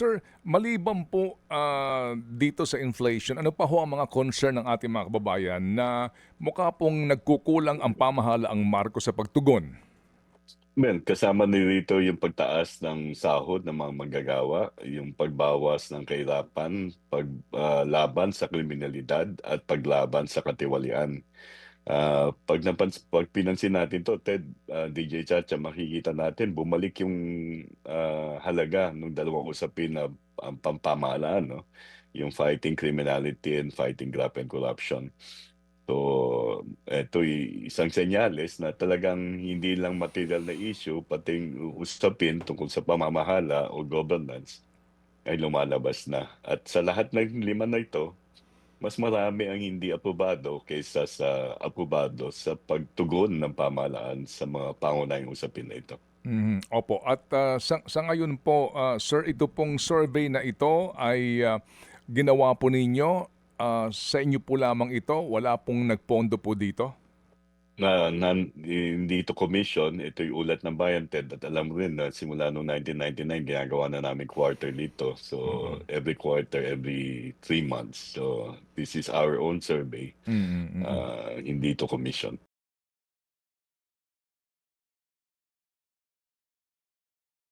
sir, maliban po ah, dito sa inflation, ano pa ho ang mga concern ng ating mga kababayan na mukha pong nagkukulang ang pamahalaang Marcos sa pagtugon? Men, kasama nilito yung pagtaas ng sahod ng mga manggagawa, yung pagbawas ng kahirapan, paglaban sa kriminalidad at paglaban sa katiwalian. Ah, pag napans pag pinansin natin to, Ted, ah, DJ Chacha, makikita natin bumalik yung ah, halaga ng dalawang usapin na ang pampamahalaan, no? Yung fighting criminality and fighting graft and corruption. So, eto isang senyales na talagang hindi lang material na issue, pati usapin tungkol sa pamamahala o governance ay lumalabas na. At sa lahat ng lima na ito, mas marami ang hindi aprobado kaysa sa aprobado sa pagtugon ng pamahalaan sa mga pangunahing usapin na ito. Mhm, Opo, at ah, sa, sa ngayon po, ah, sir, ito pong survey na ito ay ah, ginawa po ninyo ah, sa inyo po lamang ito, wala pong nagpondo po dito? Na, na hindi ito commission, ito yung ulat ng bayan, Ted. At alam mo rin na simula noong 1999, ginagawa na namin quarterly ito. So, every quarter, every three months. So, this is our own survey. Mm, mm, mm. Ah, hindi ito commission.